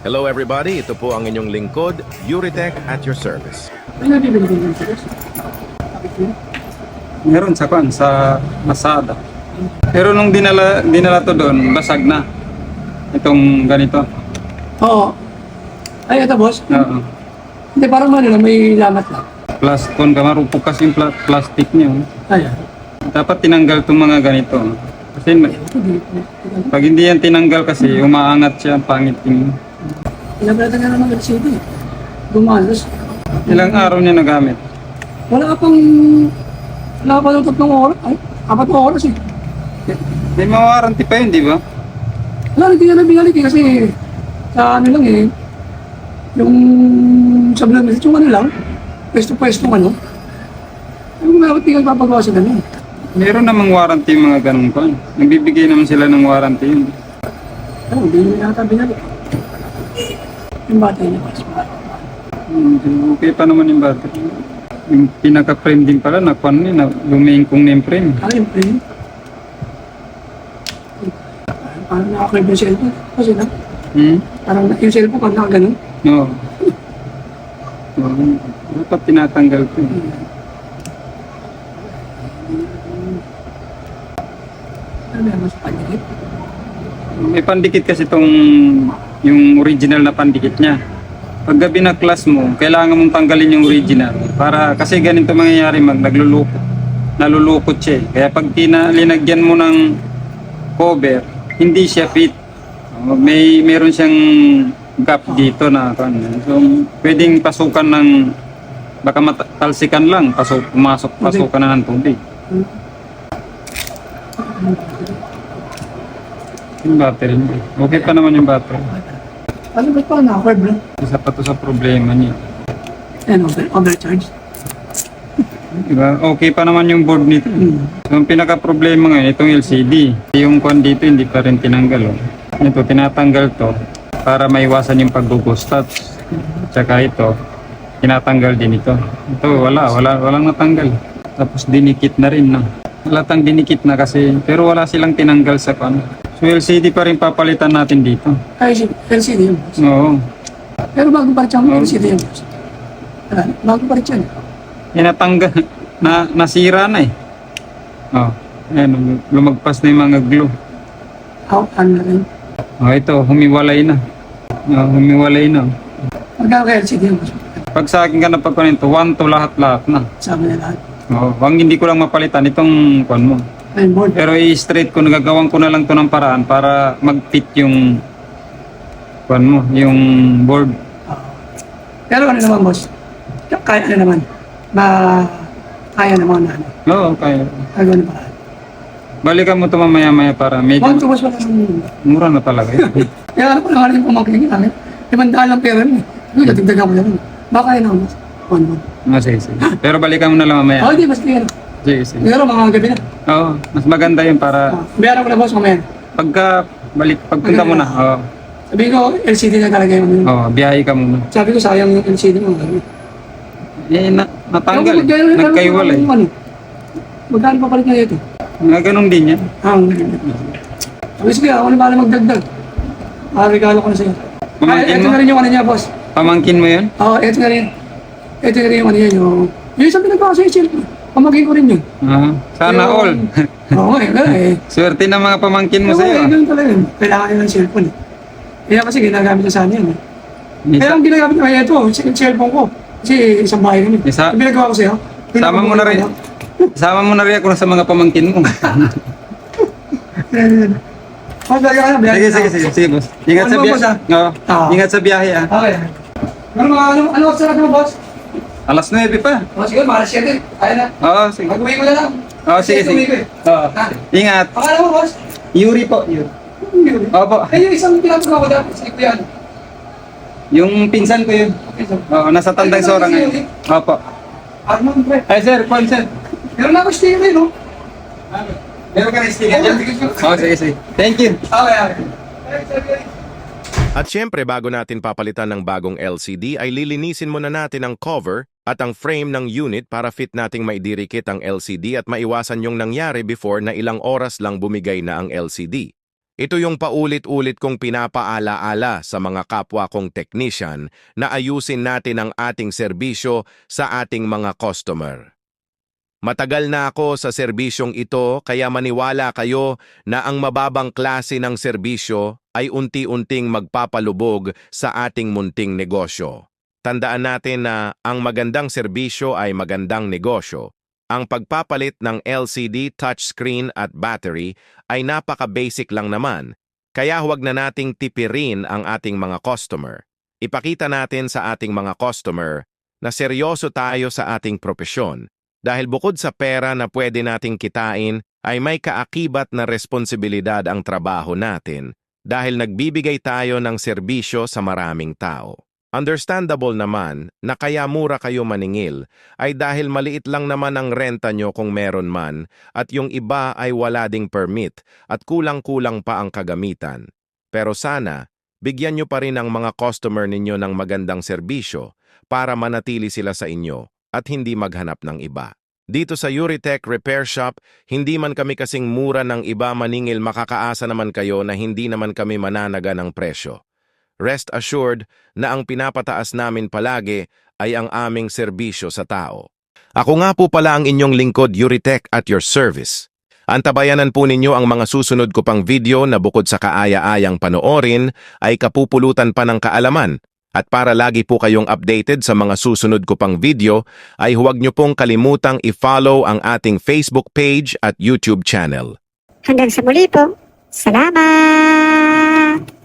Hello everybody, ito po ang inyong lingkod, Euritech at your service. Ano bibili ko ng tigas? Meron sa kwan, sa Masada. Pero nung dinala, dinala to doon, basag na. Itong ganito. Oo. Ay, ito boss. Oo. Hindi, parang ano lang, may lamat lang. Plus, kung kamarupok kasi yung pla- plastic niya. oh. Ayan. Dapat tinanggal itong mga ganito. Kasi na- Hindi. pag hindi yan tinanggal kasi, umaangat siya, ang pangit yung... Pinabalatan nga naman ng city. Gumalos. Ilang araw niya nagamit. Wala pang... Wala pa ng tatlong oras. Ay, apat na oras eh. May mawaranty pa yun, di ba? Wala, hindi na binalik eh. Kasi sa ano lang eh. Yung sa Blanc yung ano lang. Pwesto-pwesto ano. Bakit hindi ka papagawa sa ganun? Meron namang warranty yung mga ganun pa. Nagbibigay naman sila ng warranty yun. Ano, hindi yata binalik. Yung bata niya boss. Hindi, Okay pa naman yung battery. Yung pinaka-frame din pala, nakuan niya, na lumingkong na yung frame. Ano yung frame? Parang nakakrib yung cellphone. Kasi na, Hmm? parang yung cellphone pag nakaganon. Oo. Oo. Dapat tinatanggal ko. eh. Ano mas panikit? May pandikit kasi itong yung original na pandikit niya. Pag gabi na class mo, kailangan mong tanggalin yung original. Para, kasi ganito mangyayari mag naglulukot. Nalulukot siya eh. Kaya pag tina, linagyan mo ng cover, hindi siya fit. Oh, May meron siyang gap dito na kan. So, pwedeng pasukan ng baka matalsikan lang, pasok, pumasok, pasukan na ng tubig. Yung battery. Okay pa naman yung battery. Ano ba pa nakakrib lang? Isa pa to sa problema niya. Yan, over, overcharge. Diba? Okay pa naman yung board nito. Hmm. So, ang pinaka-problema ngayon, itong LCD. Yung kwan dito, hindi pa rin tinanggal. Oh. Ito, tinatanggal to para maiwasan yung pag-ghost Tsaka ito, tinatanggal din ito. Ito, wala, wala, walang natanggal. Tapos dinikit na rin, no? Halatang dinikit na kasi, pero wala silang tinanggal sa kwan. So, LCD pa rin papalitan natin dito. Ay, LCD yun. boss. Oo. Pero bago pa rin siya Oh. LCD yun. boss. Ah, Bago pa rin siya. Inatanggal, na, nasira na eh. Oh, ayan, lumagpas na yung mga glue. How, ano na rin. Oh, ito, humiwalay na. Oh, humiwalay na. Magkano kaya LCD yun? boss? Pag sa akin ka napagkunento, one to lahat-lahat na. Sabi na lahat. Oh, wang hindi ko lang mapalitan itong kwan mo. Board. Pero i-straight ko, nagagawang ko na lang to ng paraan para mag-fit yung kwan mo, yung board. Ah. Pero ano naman, boss? Kaya ano naman? Ma... Kaya naman na ano. Oo, kaya. Gagawa na paraan. Balikan mo to mamaya-maya para medyo One to boss wala nang... mura na talaga yun. Kaya ano pa naman yung pumangkin yung akin. Limandaan lang pera mo. Uy, natagdagan ko na rin. Baka yun ako, boss. One one. Ah, sige, sige. Pero balikan mo na lang Oh, mamaya. hindi, mas clear. Sige, sige. Pero mga gabi na. Oo, mas maganda yun para Ah, Bayaran ko na, boss, mamaya. pagka balik, pagpunta mo na, oo, Sabi ko, LCD na talaga yung... oo, biyahe ka muna. Sabi ko, sayang yung LCD mo. Eh, na, natanggal Yung eh. Nagkaiwalay. Ano? Magkano pa palit na ito? Nga ganun din yan. Ah, ang Sabi sige, ako na bahala magdagdag. Ah, regalo ko na sa'yo. Ay, Pamangkin ito mo? na rin yung ano niya, boss. Pamangkin mo yun? Oo, ito na rin. Ito na rin yung ano niya, yung... Yung sabi nagpaka sa cellphone. Pamagin ko rin yun. Ah, sana Yung- all. Oo, nga, eh, gano'n eh. Swerte ng mga pamangkin mo Oo, sa'yo. eh, ah. ganun talaga yun. Kailangan niya ng cellphone eh. Kaya kasi ginagamit niya sana yan eh. Kaya Isa, ang ginagamit ko, ito, yung cellphone ko. Kasi isang bahay kami. Isa- Yung pinagawa ko sa'yo. sama mo na rin. Sama mo na rin ako sa mga pamangkin mo. Oh, talaga ka na, sige, na sige, sige, sige, boss. Ingat Ano sa biyahe. ah? Oo, Ah. ingat sa biyahe ah. Okay. Ano mga ano, ano oras na mo, boss? Alas 9 pa. Oh, sige, mga 7. Kaya na. Oo, sige. Mag-uwi ko na lang. Oo, sige, ko sige. eh. Oo. Ingat. Pakala mo, boss. Yuri po, Yuri. Yun. Opo. Eh, yung isang pinapagawa ko dati, sa yan. Yung pinsan ko yun. Okay, so. Oo, nasa Tandang Sora ngayon. Opo. Armand, pre. Ay, sir, Juan, sir. Meron na ako sticker no? Meron ka na sticker Oo, sige, sige. Oo, sige, sige. Thank you. Okay, okay. Ay, sige. At syempre bago natin papalitan ng bagong LCD ay lilinisin muna natin ang cover at ang frame ng unit para fit nating maidirikit ang LCD at maiwasan yung nangyari before na ilang oras lang bumigay na ang LCD. Ito yung paulit-ulit kong pinapaala-ala sa mga kapwa kong technician na ayusin natin ang ating serbisyo sa ating mga customer. Matagal na ako sa serbisyong ito kaya maniwala kayo na ang mababang klase ng serbisyo ay unti-unting magpapalubog sa ating munting negosyo. Tandaan natin na ang magandang serbisyo ay magandang negosyo. Ang pagpapalit ng LCD touchscreen at battery ay napaka-basic lang naman, kaya huwag na nating tipirin ang ating mga customer. Ipakita natin sa ating mga customer na seryoso tayo sa ating propesyon dahil bukod sa pera na pwede nating kitain ay may kaakibat na responsibilidad ang trabaho natin dahil nagbibigay tayo ng serbisyo sa maraming tao. Understandable naman na kaya mura kayo maningil ay dahil maliit lang naman ang renta nyo kung meron man at yung iba ay wala ding permit at kulang-kulang pa ang kagamitan. Pero sana, bigyan nyo pa rin ang mga customer ninyo ng magandang serbisyo para manatili sila sa inyo at hindi maghanap ng iba. Dito sa Euritech Repair Shop, hindi man kami kasing mura ng iba maningil makakaasa naman kayo na hindi naman kami mananaga ng presyo. Rest assured na ang pinapataas namin palagi ay ang aming serbisyo sa tao. Ako nga po pala ang inyong lingkod Euritech at your service. Antabayanan po ninyo ang mga susunod ko pang video na bukod sa kaaya-ayang panoorin ay kapupulutan pa ng kaalaman. At para lagi po kayong updated sa mga susunod ko pang video, ay huwag niyo pong kalimutang i-follow ang ating Facebook page at YouTube channel. Hanggang sa muli po. Salamat!